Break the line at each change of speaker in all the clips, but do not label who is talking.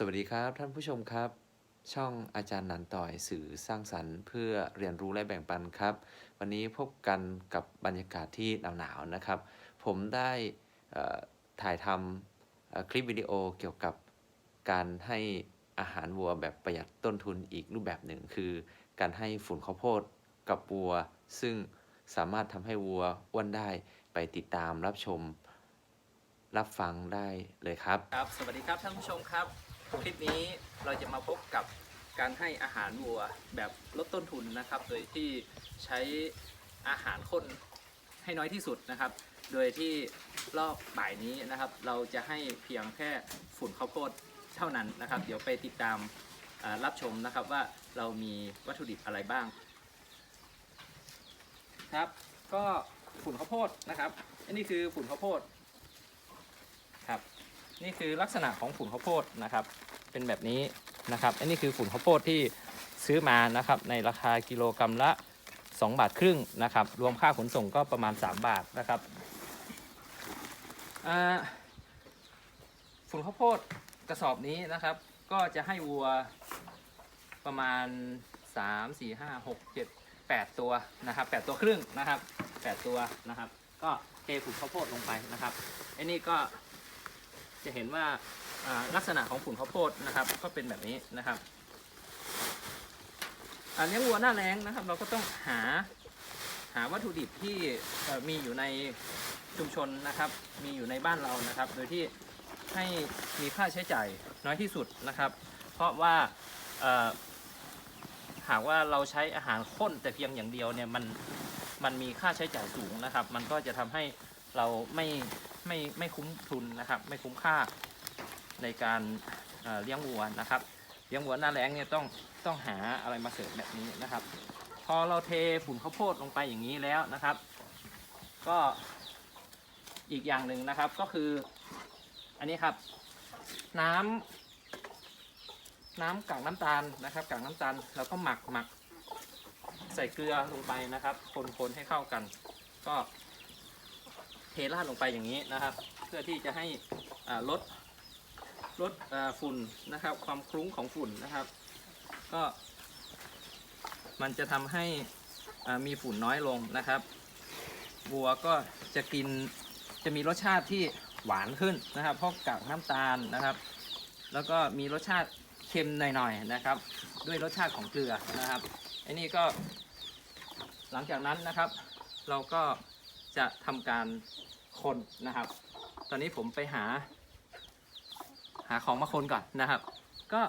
สวัสดีครับท่านผู้ชมครับ ช่องอาจารย์นันต่อยสื่อสร้างสรรค์ เพื่อเรียนรู้และแบ่งปันครับ วันนี้พบกันกับบรรยากาศที่หนาวๆนะครับ ผมได้ถ่ายทำคลิปวิดีโอเกี่ยวกับการให้อาหารวัวแบบประหยัดต้นทุนอีกรูปแบบหนึ่ง คือการให้ฝุ่นข้าวโพดกับวัว ซึ่งสามารถทำให้วัวอ้วนได้ไปติดตามรับชม รับฟังได้เลยครับ
ครับ สวัสดีครับท่านผู้ชมครับ คลิปนี้เราจะมาพบกับการให้อาหารวัวแบบลดต้นทุนนะครับ โดยที่ใช้อาหารข้นให้น้อยที่สุดนะครับ โดยที่รอบบ่ายนี้นะครับ เราจะให้เพียงแค่ฝุ่นข้าวโพดเท่านั้นนะครับ เดี๋ยวไปติดตามรับชมนะครับว่าเรามีวัตถุดิบอะไรบ้าง ครับ ก็ฝุ่นข้าวโพดนะครับอันนี้คือฝุ่นข้าวโพด นี่คือลักษณะของฝุ่นข้าวโพดนะครับ เป็นแบบนี้นะครับอันนี้คือฝุ่นข้าวโพดที่ซื้อมานะครับในราคากิโลกรรัมละ 2 บาทครึ่งนะครับ รวมค่าขนส่งก็ประมาณ 3 บาทนะครับฝุ่นข้าวโพดกระสอบนี้นะครับ ก็จะให้วัวประมาณ 3 4 5 6 7 8 ตัวนะครับ8ตัวครึ่งนะครับ 8 ตัวนะครับ ก็เทฝุ่นข้าวโพดลงไปนะครับอันนี้ก็ จะเห็นว่าลักษณะของฝุ่นข้าวโพดนะครับ ก็เป็นแบบนี้นะครับเลี้ยงวัวหน้าแรงนะครับ เราก็ต้องหาหาวัตถุดิบที่มีอยู่ในชุมชนนะครับ มีอยู่ในบ้านเรานะครับ โดยที่ให้มีค่าใช้จ่ายน้อยที่สุดนะครับ เพราะว่าหากว่าเราใช้อาหารข้นแต่เพียงอย่างเดียวเนี่ยมันมันมีค่าใช้จ่ายสูงนะครับ มันก็จะทำให้เราไม่ ไม่ไม่คุ้มทุนนะครับ ไม่คุ้มค่าในการเอ่อเลี้ยงวัวนะครับ เลี้ยงวัวหน้าแรงเนี่ยต้องต้องหาอะไรมาเสริมแบบนี้นะครับ พอเราเทฝุ่นข้าวโพดลงไปอย่างนี้แล้วนะครับ ก็อีกอย่างหนึ่งนะครับก็คือ อันนี้ครับ น้ำน้ำกากน้ำตาลนะครับกากน้ำตาลเราก็หมักหมักใส่เกลือลงไปนะครับ คนๆให้เข้ากัน ก็ ราดลงไปอย่างนี้นะครับ เพื่อที่จะให้ลดลดฝุ่นนะครับ ความคลุ้งของฝุ่นนะครับ ก็ มันจะทำให้มีฝุ่นน้อยลงนะครับวัวก็จะกินจะมีรสชาติที่หวานขึ้นนะครับ เพราะกากน้ำตาลนะครับ แล้วก็มีรสชาติเค็มหน่อยๆนะครับ ด้วยรสชาติของเกลือนะครับอันนี้ก็หลังจากนั้นนะครับ เราก็จะทำการ คนนะครับ ตอนนี้ผมไปหา หาของมาคนก่อนนะครับ ก็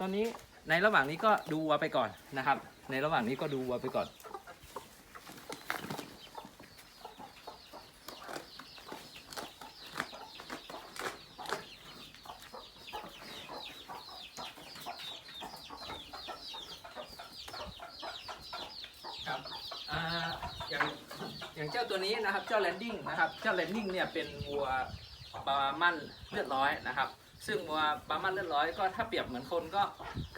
ตอนนี้ในระหว่างนี้ก็ดูวัวไปก่อนนะครับ ในระหว่างนี้ก็ดูวัวไปก่อน ครับอ่าอย่างอย่างเจ้า ตัวนี้นะครับเจ้าแลนดิ้งนะครับเจ้าแลนดิ้งเนี่ยเป็นวัวบาร์มันเลือดร้อยนะครับ ซึ่งวัวบาร์มันเลือดร้อยก็ถ้าเปรียบเหมือนคนก็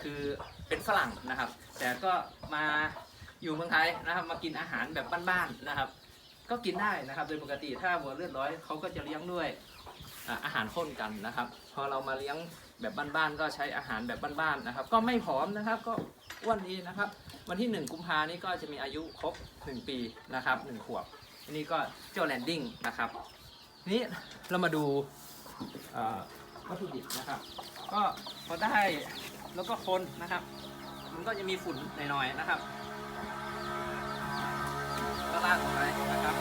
คือเป็นฝรั่งนะครับ แต่ก็มาอยู่เมืองไทยนะครับ มากินอาหารแบบบ้านๆนะครับ ก็กินได้นะครับ โดยปกติถ้าวัวเลือดร้อยเขาก็จะเลี้ยงด้วยอาอาหารข้นกันนะครับ พอเรามาเลี้ยงแบบบ้านๆก็ใช้อาหารแบบบ้านๆนะครับ ก็ไม่ผอมนะครับก็อ้วนดีนะครับ วันที่ 1 กุมภานี้ก็จะมีอายุครบ 1 ปีนะครับ 1 ขวบ อันนี้ก็เจ้าแลนดิ้งนะครับ นี้เรามาดูวัตถุดิบนะครับ ก็พอได้แล้วก็คนนะครับ มันก็จะมีฝุ่นหน่อยๆนะครับก็ลากออกไปนะครับ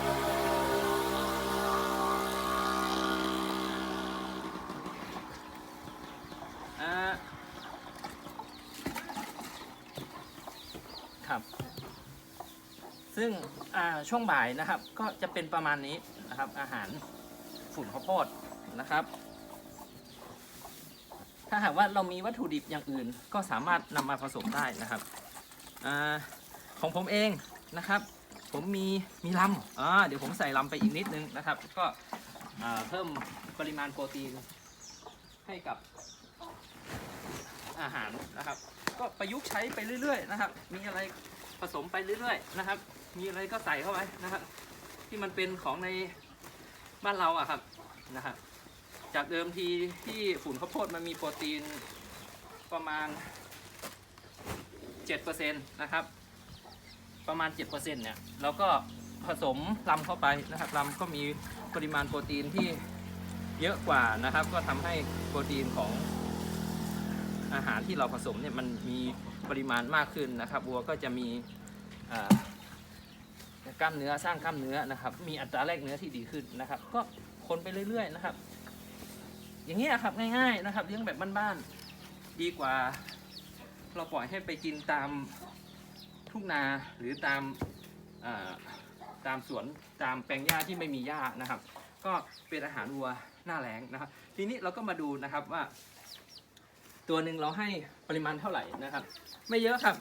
ครับ ซึ่ง ช่วงบ่ายนะครับ ก็จะเป็นประมาณนี้นะครับ อาหารฝุ่นข้าวโพดนะครับ ถ้าหากว่าเรามีวัตถุดิบอย่างอื่น ก็สามารถนำมาผสมได้นะครับอของผมเองนะครับ ผมมีมีลำอ่าเดี๋ยวผมใส่ลำไปอีกนิดนึงนะครับ ก็เพิ่มปริมาณโปรตีนให้กับอาหารนะครับ ก็ประยุกต์ใช้ไปเรื่อย ๆ นะครับ มีอะไรผสมไปเรื่อย ๆ นะครับ มีอะไรก็ใส่เข้าไปนะครับที่มันเป็นของในบ้านเราอะครับนะครับจากเดิมทีที่ฝุ่นข้าวโพดมันมีโปรตีนประมาณ 7%นะครับ ประมาณ 7%เนี่ยเราก็ผสมลำเข้าไปนะครับลำก็มีปริมาณโปรตีนที่เยอะกว่านะครับ ก็ทำให้โปรตีนของอาหารที่เราผสมเนี่ยมันมีปริมาณมากขึ้นนะครับวัวก็จะมีอ่า กล้ามเนื้อสร้างกล้ามเนื้อนะครับ มีอัตราแลกเนื้อที่ดีขึ้นนะครับ ก็คนไปเรื่อยๆนะครับ อย่างนี้ครับง่าย ๆนะครับ เลี้ยงแบบบ้านๆดีกว่า เราปล่อยให้ไปกินตามทุ่งนาหรือตามตามสวนตามแปลงหญ้าที่ไม่มีหญ้านะครับ ก็เป็นอาหารวัวหน้าแล้งนะครับ ทีนี้เราก็มาดูนะครับว่า ตัวหนึ่งเราให้ปริมาณเท่าไหร่นะครับ ไม่เยอะครับ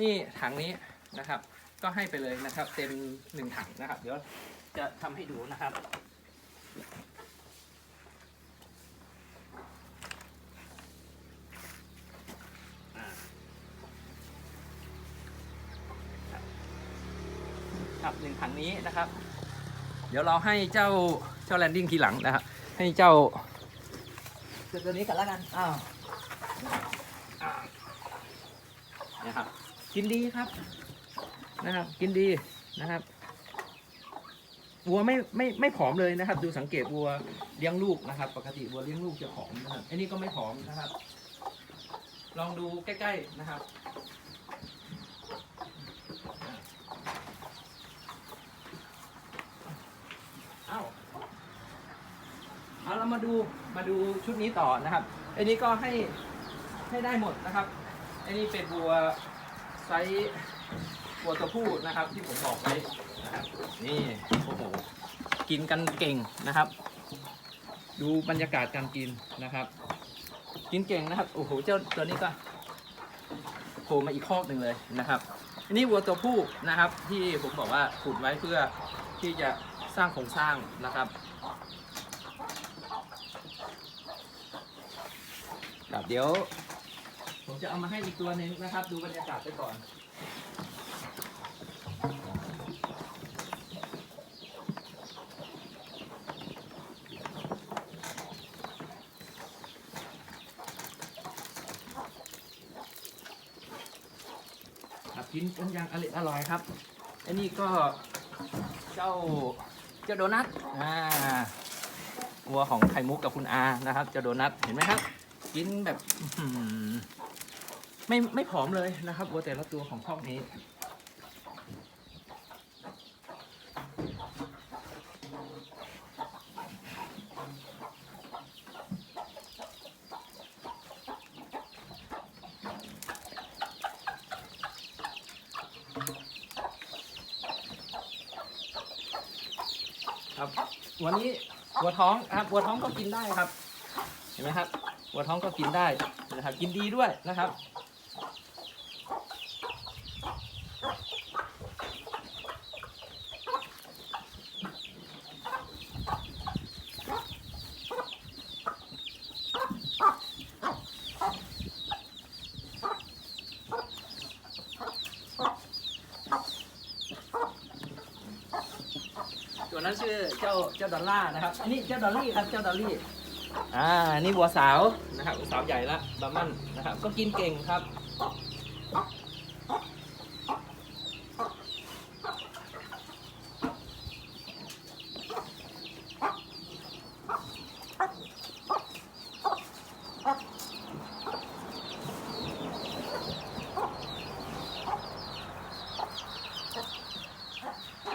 นี่ถังนี้นะครับ ก็ให้ไปเลยนะครับ เต็มหนึ่งถังนะครับ เดี๋ยวจะทำให้ดูนะครับอ่าครับหนึ่งถังนี้นะครับ เดี๋ยวเราให้เจ้าเจ้าแลนดิ้งทีหลังนะครับ ให้เจ้าเจ้าตัวนี้กันแล้วกันอ้าวอ้าวนะครับกินดีครับ นะครับ กินดีนะครับวัวไม่ไม่ไม่ผอมเลยนะครับ ดูสังเกตวัวเลี้ยงลูกนะครับ ปกติวัวเลี้ยงลูกจะผอมนะครับอันนี้ก็ไม่ผอมนะครับ ลองดูใกล้ ๆนะครับเอาเอาเรามาดูมาดูชุดนี้ต่อนะครับอันนี้ก็ให้ให้ได้หมดนะครับอันนี้เป็นบัวไซส์ บัวตัวผู้นะครับที่ผมบอกไว้นะครับนี่โอ้โหกินกันเก่งนะครับ ดูบรรยากาศการกินนะครับ กินเก่งนะครับโอ้โหเจ้าตัวนี้ก็โผล่มาอีกคอกหนึ่งเลยนะครับอันนี้วัวตัวผู้นะครับ ที่ผมบอกว่าขุดไว้เพื่อที่จะสร้างโครงสร้างนะครับครับเดี๋ยว ผมจะเอามาให้อีกตัวหนึ่งนะครับ ดูบรรยากาศไปก่อน ครับกินกันอย่างอร่อยอร่อยครับอันนี้ก็เจ้าเจ้าโดนัทอ่าวัวของไข่มุกกับคุณอานะครับ เจ้าโดนัทเห็นไหมครับ กินแบบ ไม่ไม่ผอมเลยนะครับวัวแต่ละตัวของคอกนี้ ครับวันนี้วัวท้องครับวัวท้องก็กินได้ครับ เห็นไหมครับวัวท้องก็กินได้นะครับ กินดีด้วยนะครับ ตัวนั้นชื่อเจ้าเจ้าดอลล่านะครับอันนี้เจ้าดอลลี่ครับเจ้าดอลลี่อ่านี่วัวสาวนะครับวัวสาวใหญ่ละบามันนะครับก็กินเก่งครับ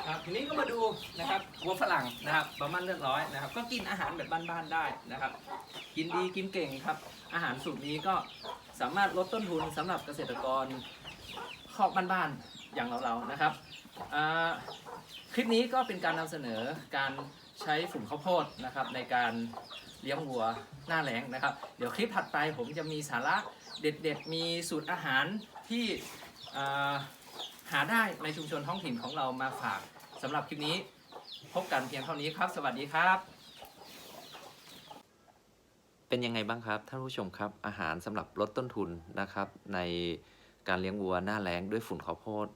ครับทีนี้ก็มาดูนะครับวัวฝรั่ง นะครับบามันเลือดร้อยนะครับ ก็กินอาหารแบบบ้านๆได้นะครับ กินดีกินเก่งครับ อาหารสูตรนี้ก็สามารถลดต้นทุนสำหรับเกษตรกรคอกบ้านๆอย่างเราๆนะครับอ่าคลิปนี้ก็เป็นการนำเสนอการใช้ฝุ่นข้าวโพดนะครับ ในการเลี้ยงวัวหน้าแล้งนะครับ เดี๋ยวคลิปถัดไปผมจะมีสาระเด็ดๆ มีสูตรอาหารที่อ่าหาได้ในชุมชนท้องถิ่นของเรามาฝากสำหรับคลิปนี้ พบกันเพียงเท่านี้ครับ สวัสดีครับ
เป็นยังไงบ้างครับท่านผู้ชมครับ อาหารสำหรับลดต้นทุนนะครับ ในการเลี้ยงวัวหน้าแรงด้วยฝุ่นข้าวโพด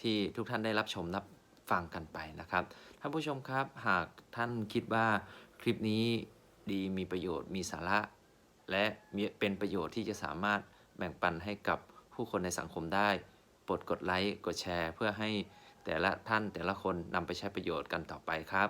ที่ทุกท่านได้รับชมรับฟังกันไปนะครับท่านผู้ชมครับ หากท่านคิดว่าคลิปนี้ดีมีประโยชน์มีสาระ และเป็นประโยชน์ที่จะสามารถแบ่งปันให้กับผู้คนในสังคมได้ โปรดกดไลค์กดแชร์ เพื่อให้ แต่ละท่านแต่ละคนนำไปใช้ประโยชน์กันต่อไปครับ